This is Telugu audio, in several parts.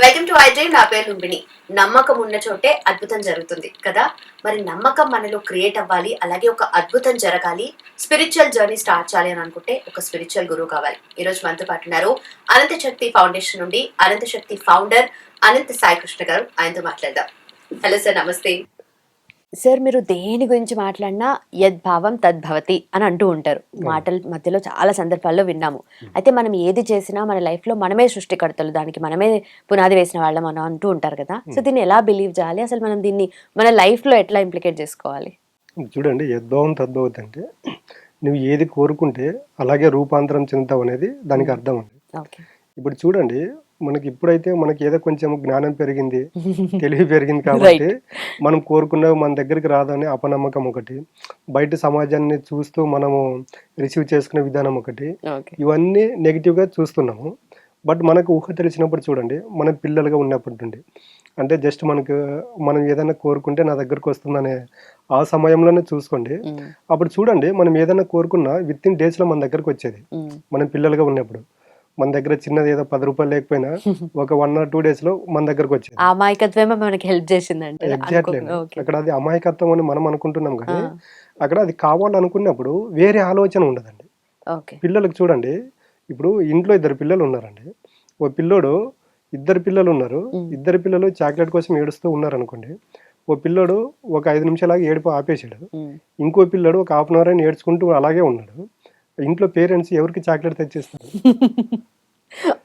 వెల్కమ్ టు ఐ డ్రీమ్ నా పేరు లుంబిని నమ్మకం ఉన్న చోటే అద్భుతం జరుగుతుంది కదా? మరి నమ్మకం మనలో క్రియేట్ అవ్వాలి అలాగే ఒక అద్భుతం జరగాలి స్పిరిచువల్ జర్నీ స్టార్ట్ చేయాలి అని అనుకుంటే ఒక స్పిరిచువల్ గురువు కావాలి. ఈ రోజు మనతో పాటు ఉన్నారు అనంత శక్తి ఫౌండేషన్ నుండి అనంత శక్తి ఫౌండర్ అనంత సాయి కృష్ణ గారు. ఆయనతో మాట్లాడదాం. హలో సార్ నమస్తే. సార్ మీరు దేని గురించి మాట్లాడినా యద్భావం తద్భవతి అని అంటూ ఉంటారు. మాటల మధ్యలో చాలా సందర్భాల్లో విన్నాము. అయితే మనం ఏది చేసినా మన లైఫ్లో మనమే సృష్టికర్తలు దానికి మనమే పునాది వేసిన వాళ్ళం అని అంటూ ఉంటారు కదా. సో దీన్ని ఎలా బిలీవ్ చేయాలి? అసలు మనం దీన్ని మన లైఫ్లో ఎట్లా ఇంప్లికేట్ చేసుకోవాలి? చూడండి యద్భావం తద్భవతి అంటే నువ్వు ఏది కోరుకుంటే అలాగే రూపాంతరం చెందుతావు అనేది దానికి అర్థం ఓకే. ఇప్పుడు చూడండి మనకి ఇప్పుడైతే మనకి ఏదో కొంచెం జ్ఞానం పెరిగింది తెలివి పెరిగింది కాబట్టి మనం కోరుకున్నవి మన దగ్గరికి రాదని అపనమ్మకం ఒకటి. బయట సమాజాన్ని చూస్తూ మనము రిసీవ్ చేసుకునే విధానం ఒకటి. ఇవన్నీ నెగిటివ్గా చూస్తున్నాము. బట్ మనకు ఊహ తెలిసినప్పుడు చూడండి మనం పిల్లలుగా ఉన్నప్పటి నుండి. అంటే జస్ట్ మనకు మనం ఏదైనా కోరుకుంటే నా దగ్గరకు వస్తుందనే ఆ సమయంలోనే చూసుకోండి. అప్పుడు చూడండి మనం ఏదైనా కోరుకున్నా విత్ ఇన్ డేస్లో మన దగ్గరకు వచ్చేది. మనం పిల్లలుగా ఉన్నప్పుడు. మన దగ్గర చిన్నది ఏదో పది రూపాయలు లేకపోయినా ఒక వన్ ఆర్ టూ డేస్లో మన దగ్గరకు వచ్చేది. అమాయకత్వమే మనకి హెల్ప్ చేసిందంటే. ఎగ్జాక్ట్లీ అక్కడ అది అమాయకత్వం అని మనం అనుకుంటున్నాం కానీ అక్కడ అది కావాలనుకున్నప్పుడు వేరే ఆలోచన ఉండదండి. పిల్లలకు చూడండి ఇప్పుడు ఇంట్లో ఇద్దరు పిల్లలు ఉన్నారండి. ఓ పిల్లోడు ఇద్దరు పిల్లలు ఉన్నారు. ఇద్దరు పిల్లలు చాక్లెట్ కోసం ఏడుస్తూ ఉన్నారు అనుకోండి ఓ పిల్లోడు ఒక ఐదు నిమిషాలాగా ఏడుపు ఆపేసాడు ఇంకో పిల్లడు ఒక హాఫ్ అన్ అవర్ అయినా ఏడ్చుకుంటూ అలాగే ఉన్నాడు. ఇంట్లో పేరెంట్స్ ఎవరికి చాక్లెట్ తెచ్చిస్తారు?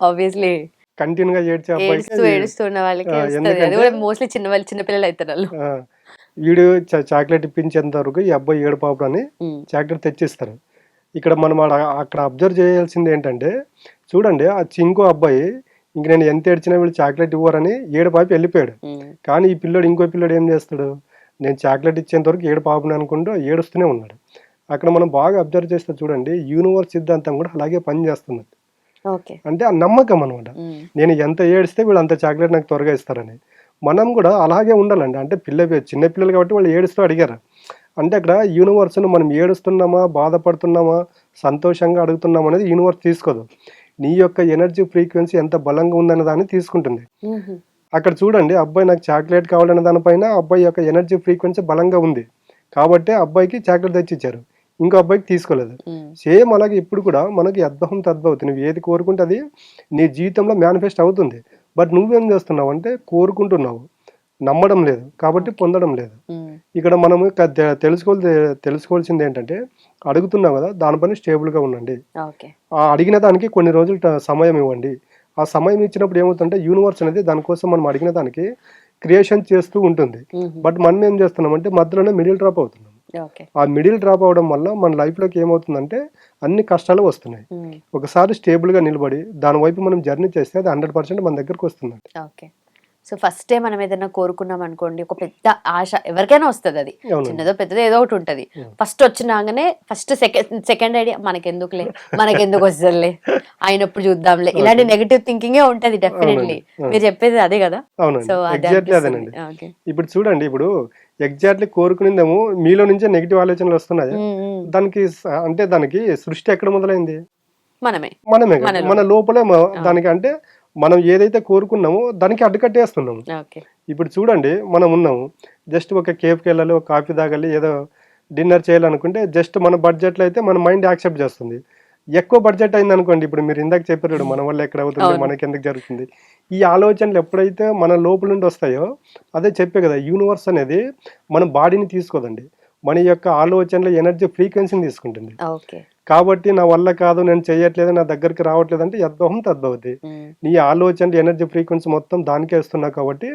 ఆబ్వియస్లీ కంటిన్యూగా ఏడ్చే ఏడుస్తూ అబ్బాయికి ఏడుస్తూ ఉన్న వాళ్ళకి మోస్ట్లీ చిన్న వాళ్ళు చిన్న పిల్లలు అవుతారు వాళ్ళు. వీడు చాక్లెట్ ఇప్పించేంత వరకు ఈ అబ్బాయి ఏడుపాపు అని చాక్లెట్ తెచ్చిస్తారు. ఇక్కడ మనం అక్కడ అబ్జర్వ్ చేయాల్సింది ఏంటంటే చూడండి ఆ చింకో అబ్బాయి ఇంక నేను ఎంత ఏడ్చినా వీళ్ళు చాక్లెట్ ఇవ్వరని ఏడుపాపి వెళ్ళిపోయాడు. కానీ ఈ పిల్లడు ఇంకో పిల్లడు ఏం చేస్తాడు? నేను చాక్లెట్ ఇచ్చేంత వరకు ఏడు పాపని అనుకుంటూ ఏడుస్తూనే ఉన్నాడు. అక్కడ మనం బాగా అబ్జర్వ్ చేస్తే చూడండి యూనివర్స్ సిద్ధాంతం కూడా అలాగే పనిచేస్తుంది. అంటే ఆ నమ్మకం అనమాట నేను ఎంత ఏడిస్తే వీళ్ళు అంత చాక్లెట్ నాకు త్వరగా ఇస్తారని. మనం కూడా అలాగే ఉండాలండి. అంటే పిల్ల చిన్న పిల్లలు కాబట్టి వాళ్ళు ఏడుస్తూ అడిగారు. అంటే అక్కడ యూనివర్స్ను మనం ఏడుస్తున్నామా బాధపడుతున్నామా సంతోషంగా అడుగుతున్నామా అనేది యూనివర్స్ తీసుకోదు. నీ యొక్క ఎనర్జీ ఫ్రీక్వెన్సీ ఎంత బలంగా ఉందనే దాన్ని తీసుకుంటుంది. అక్కడ చూడండి అబ్బాయి నాకు చాక్లెట్ కావాలనే దానిపైన అబ్బాయి యొక్క ఎనర్జీ ఫ్రీక్వెన్సీ బలంగా ఉంది. కాబట్టి అబ్బాయికి చాక్లెట్ తెచ్చిచ్చారు. ఇంకో అబ్బాయికి తీసుకోలేదు. సేమ్ అలాగే ఇప్పుడు కూడా మనకి అద్భుతం తద్భవతి నువ్వు ఏది కోరుకుంటే అది నీ జీవితంలో మేనిఫెస్ట్ అవుతుంది. బట్ నువ్వేం చేస్తున్నావు అంటే కోరుకుంటున్నావు. నమ్మడం లేదు. కాబట్టి పొందడం లేదు. ఇక్కడ మనం క- తె- తెలుసుకోవాలి తెలుసుకోవాల్సింది ఏంటంటే అడుగుతున్నావు కదా దానిపైన స్టేబుల్గా ఉండండి. ఆ అడిగిన దానికి కొన్ని రోజులు సమయం ఇవ్వండి. ఆ సమయం ఇచ్చినప్పుడు ఏమవుతుందంటే యూనివర్స్ అనేది దానికోసం మనం అడిగిన దానికి క్రియేషన్ చేస్తూ ఉంటుంది. బట్ మనం ఏం చేస్తున్నామంటే మధ్యలోనే మిడిల్ డ్రాప్ అవుతున్నాం. ఆ మిడిల్ డ్రాప్ అవడం వల్ల మన లైఫ్లోకి ఏమవుతుందంటే అన్ని కష్టాలు వస్తున్నాయి. ఒకసారి స్టేబుల్గా నిలబడి దాని వైపు మనం జర్నీ చేస్తే అది హండ్రెడ్ పర్సెంట్ మన దగ్గరకు వస్తుంది ఓకే. సో ఫస్ట్ డే మనం ఏదైనా కోరుకున్నాం అనుకోండి ఒక పెద్ద ఆశ ఎవరికైనా వస్తుంది అది. చిన్నదో పెద్దదో ఏదో ఒకటి ఉంటది. Hmm. ఫస్ట్ వచ్చినాగానే ఫస్ట్ సెకండ్ సెకండ్ ఐడియా మనకెందుకులే మనకెందుకు వస్తుందిలే అయినప్పుడు చూద్దాంలే. ఇలాంటి నెగటివ్ థింకింగే ఉంటది డెఫినెట్లీ. మీరు చెప్పేది అదే కదా? సో. అదేనండి. ఓకే ఇప్పుడు చూడండి ఇప్పుడు ఎగ్జాక్ట్లీ కోరుకునేదేమో మీలో నుంచే నెగిటివ్ ఆలోచనలు వస్తున్నాయి? ఉమ్, ఉమ్. దానికి అంటే దానికి సృష్టి ఎక్కడ మొదలైంది? మనమే. మనమే. మన లోపలే మ- దానికి అంటే మనం ఏదైతే కోరుకున్నామో దానికి అడ్డుకట్టేస్తున్నాము. ఇప్పుడు చూడండి మనం ఉన్నాము. జస్ట్ ఒక కేఫ్కి వెళ్ళాలి ఒక కాఫీ తాగాలి ఏదో డిన్నర్ చేయాలనుకుంటే జస్ట్ మన బడ్జెట్లో అయితే మన మైండ్ యాక్సెప్ట్ చేస్తుంది. ఎక్కువ బడ్జెట్ అయింది అనుకోండి ఇప్పుడు మీరు ఇందాక చెప్పారు మన వల్ల ఎక్కడ అవుతుంది. మనకి ఎందుకు జరుగుతుంది. ఈ ఆలోచనలు ఎప్పుడైతే మన లోపల నుండి వస్తాయో అదే చెప్పే కదా యూనివర్స్ అనేది మన బాడీని తీసుకోదండి. మన యొక్క ఆలోచనల ఎనర్జీ ఫ్రీక్వెన్సీని తీసుకుంటుంది. కాబట్టి నా వల్ల కాదు నేను చేయట్లేదు నా దగ్గరికి రావట్లేదు అంటే యద్భవం తద్భవతి. నీ ఆలోచన ఎనర్జీ ఫ్రీక్వెన్సీ మొత్తం దానికే ఇస్తున్నావు కాబట్టి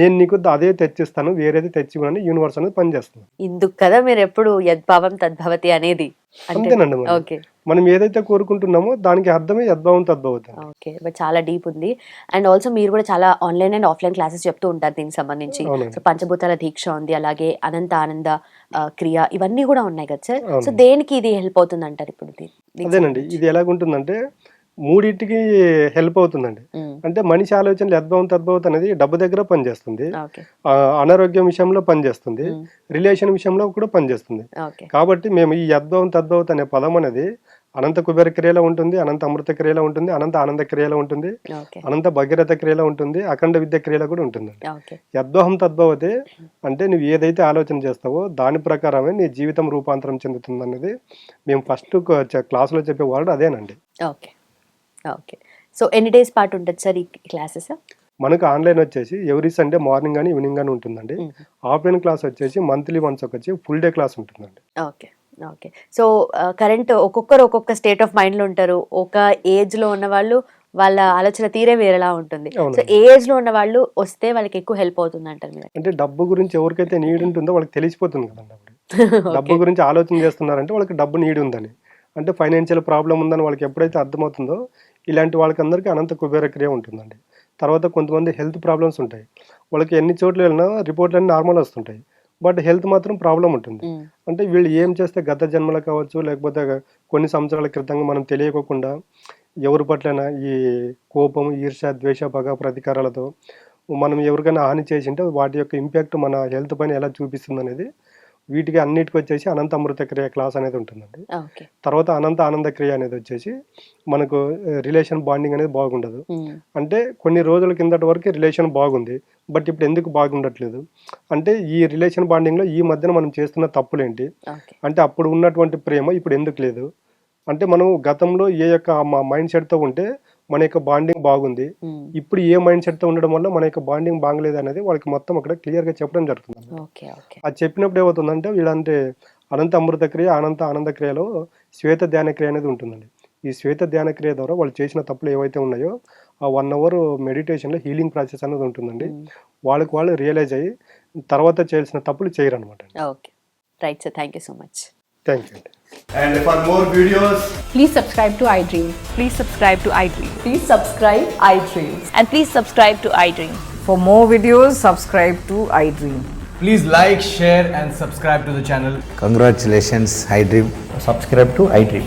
నేను నీకు అదే తెచ్చిస్తాను వేరేది తెచ్చివ్వనని యూనివర్స్ అనేది పనిచేస్తుంది. ఇందుకు కదా మీరు ఎప్పుడు యద్భావం తద్భవతి అనేది? అంతేనండి. ఓకే. మనం ఏదైతే కోరుకుంటున్నామో దానికి అర్థమే యద్భావం తద్భవతి ఓకే బట్ చాలా డీప్ ఉంది. అండ్ ఆల్సో మీరు కూడా చాలా ఆన్లైన్ అండ్ ఆఫ్లైన్ క్లాసెస్ చెప్తూ ఉంటారు దీనికి సంబంధించి. సో పంచభూతాల దీక్ష ఉంది అలాగే అనంత ఆనంద క్రియ ఇవన్నీ కూడా ఉన్నాయి కదా సార్? సో. దేనికి ఇది హెల్ప్ అవుతుంది అంటారు ఇప్పుడు అదేనండి? ఇది ఎలాగుంటుందంటే మూడింటికి హెల్ప్ అవుతుందండి. అంటే మనిషి ఆలోచనలు యద్భవం తద్భవతి అనేది డబ్బు దగ్గర పనిచేస్తుంది. అనారోగ్యం విషయంలో పనిచేస్తుంది. రిలేషన్ విషయంలో కూడా పనిచేస్తుంది. కాబట్టి మేము ఈ యద్భవం తద్భవతి అనే పదం అనేది అనంత కుబేర క్రియలో ఉంటుంది అనంత అమృత క్రియలో ఉంటుంది అనంత ఆనంద క్రియలో ఉంటుంది అనంత భగీరథ క్రియలో ఉంటుంది అఖండ విద్య క్రియలో కూడా ఉంటుందండి ఓకే. యద్వహం తద్భవతే అంటే నువ్వు ఏదైతే ఆలోచన చేస్తావో దాని ప్రకారమే నీ జీవితం రూపాంతరం చెందుతుంది అన్నది మేము ఫస్ట్ క్లాసులో చెప్పే వర్డ్ అదేనండి. ఓకే. ఓకే. సో ఎన్ని డేస్ పాటు ఉంటుంది సార్ ఈ క్లాసెస్? మనకు ఆన్లైన్ వచ్చేసి ఎవ్రీ సండే మార్నింగ్ కానీ ఈవినింగ్ కానీ ఉంటుందండి. ఆఫ్లైన్ క్లాస్ వచ్చేసి మంత్లీ వన్స్ వచ్చి ఫుల్ డే క్లాస్ ఉంటుందండి. ఓకే. ఓకే. సో కరెంట్ ఒక్కొక్కరు ఒక్కొక్క స్టేట్ ఆఫ్ మైండ్లో ఉంటారు. ఒక ఏజ్లో ఉన్న వాళ్ళు వాళ్ళ ఆలోచన తీరే వేరేలా ఉంటుంది. సో ఏ ఏజ్లో ఉన్న వాళ్ళు వస్తే వాళ్ళకి ఎక్కువ హెల్ప్ అవుతుంది అంటారు మీరు? అంటే డబ్బు గురించి ఎవరికైతే నీడ్ ఉంటుందో వాళ్ళకి తెలిసిపోతుంది కదండి అప్పుడు. డబ్బు గురించి ఆలోచన చేస్తున్నారంటే వాళ్ళకి డబ్బు నీడ్ ఉందని. అంటే ఫైనాన్షియల్ ప్రాబ్లం ఉందని వాళ్ళకి ఎప్పుడైతే అర్థమవుతుందో ఇలాంటి వాళ్ళకి అందరికీ అనంత కుబేర క్రియ ఉంటుందండి. తర్వాత కొంతమంది హెల్త్ ప్రాబ్లమ్స్ ఉంటాయి. వాళ్ళకి ఎన్ని చోట్ల వెళ్ళినా రిపోర్ట్లు అన్ని నార్మల్ వస్తుంటాయి. బట్ హెల్త్ మాత్రం ప్రాబ్లం ఉంటుంది. అంటే వీళ్ళు ఏం చేస్తే గత జన్మలో కావచ్చు లేకపోతే కొన్ని సంవత్సరాల క్రితంగా మనం తెలియకోకుండా ఎవరి పట్లైనా ఈ కోపం ఈర్ష ద్వేష పగ ప్రతీకారాలతో మనం ఎవరికైనా హాని చేసింటే వాటి యొక్క ఇంపాక్ట్ మన హెల్త్ పైన ఎలా చూపిస్తుంది అనేది వీటికి అన్నిటికి వచ్చేసి అనంత అమృత క్రియ క్లాస్ అనేది ఉంటుందండి. తర్వాత అనంత ఆనంద క్రియ అనేది వచ్చేసి మనకు రిలేషన్ బాండింగ్ అనేది బాగుండదు. అంటే కొన్ని రోజుల కిందటి వరకు రిలేషన్ బాగుంది. బట్ ఇప్పుడు ఎందుకు బాగుండట్లేదు? అంటే ఈ రిలేషన్ బాండింగ్లో ఈ మధ్యన మనం చేస్తున్న తప్పులేంటి? అంటే అప్పుడు ఉన్నటువంటి ప్రేమ ఇప్పుడు ఎందుకు లేదు? అంటే మనం గతంలో ఏ యొక్క మా మైండ్ సెట్తో ఉంటే మన యొక్క బాండింగ్ బాగుంది. ఇప్పుడు ఏ మైండ్ సెట్తో ఉండడం వల్ల మన యొక్క బాండింగ్ బాగలేదు అనేది వాళ్ళకి మొత్తం అక్కడ క్లియర్గా చెప్పడం జరుగుతుంది. అది చెప్పినప్పుడు ఏమవుతుందంటే వీళ్ళంటే అనంత అమృత క్రియ అనంత ఆనంద క్రియలో శ్వేత ధ్యాన క్రియ అనేది ఉంటుందండి. ఈ శ్వేత ధ్యాన క్రియ ద్వారా వాళ్ళు చేసిన తప్పులు ఏవైతే ఉన్నాయో ఆ వన్ అవర్ మెడిటేషన్లో హీలింగ్ ప్రాసెస్ అనేది ఉంటుందండి. వాళ్ళకి వాళ్ళు రియలైజ్ అయ్యి తర్వాత చేయాల్సిన తప్పులు చేయరు అనమాట okay right sir thank you so much thank you అండి And for more videos, Please subscribe to iDream. Please subscribe to iDream. Please subscribe iDream. And please subscribe to iDream. For more videos, subscribe to iDream. please like, share, and subscribe to the channel. Congratulations, iDream. subscribe to iDream.